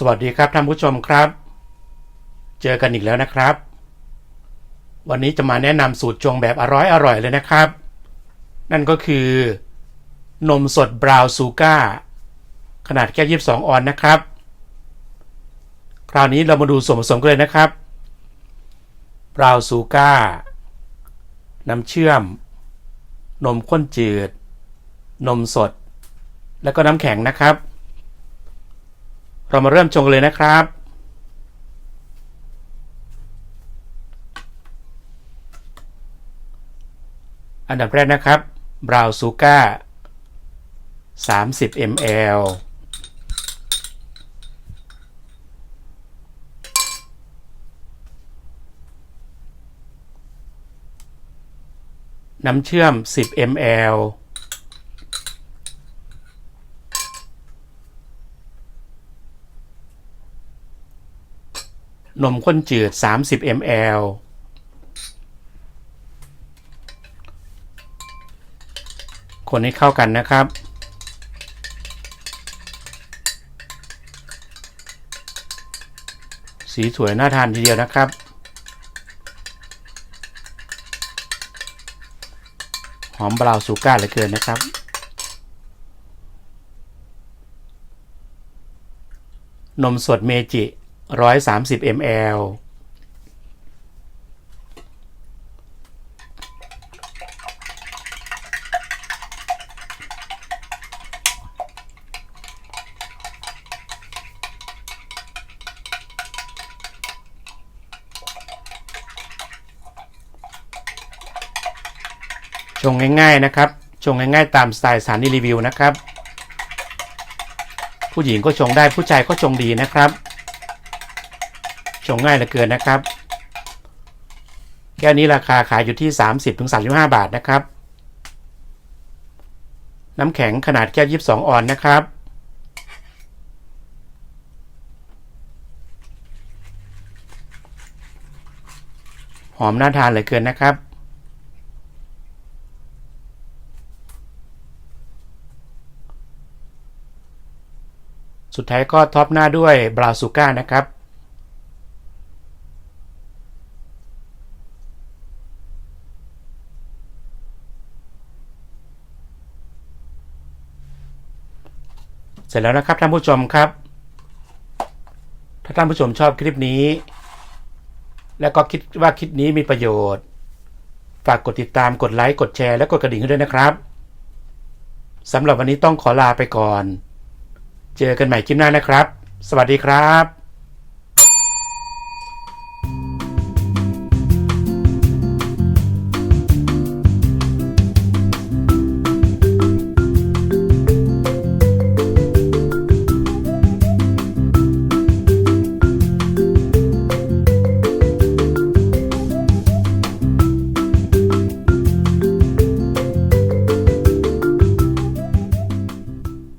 สวัสดีครับท่านผู้ชมครับ เจอกันอีกแล้วนะครับ วันนี้จะมาแนะนำสูตรชงแบบอร่อยอร่อยเลยนะครับ นั่นก็คือ นมสดบราวน์ซูก้าขนาดแก้ว22ออนนะครับ คราวนี้เรามาดูส่วนผสมกันเลยนะครับบราวน์ซูก้าน้ำเชื่อม นมข้นจืด นมสด แล้วก็น้ำแข็งนะครับ เรามาเริ่มชงกันเลยนะครับ อันดับแรกนะครับบราวน์ซูก้า30 ml น้ำเชื่อม 10 ml นมข้นจืด 30 ml คนให้เข้ากันนะครับ สีสวยน่าทานทีเดียวนะครับหอมบราวน์ซูก้าเหลือเกินนะครับ นมสดเมจิ 130 ml ชงง่ายๆนะครับ ชงง่ายๆ ตามสไตล์สถานีรีวิวนะครับ ผู้หญิงก็ชงได้ผู้ชายก็ชงดีนะครับ ชงง่ายเหลือเกินนะครับ แก้วนี้ราคาขายอยู่ที่ 30-35 บาทนะครับ น้ำแข็งขนาดแก้ว 22 ออนนะครับหอมน่าทานเหลือเกินนะครับ สุดท้ายก็ท็อปหน้าด้วยบราวซูก้านะครับ เสร็จแล้วนะครับท่านผู้ชมครับ ถ้าท่านผู้ชมชอบคลิปนี้ และก็คิดว่าคลิปนี้มีประโยชน์ ฝากกดติดตามกดไลค์กดแชร์และกดกระดิ่งด้วยนะครับสำหรับวันนี้ต้องขอลาไปก่อน เจอกันใหม่คลิปหน้านะครับ สวัสดีครับ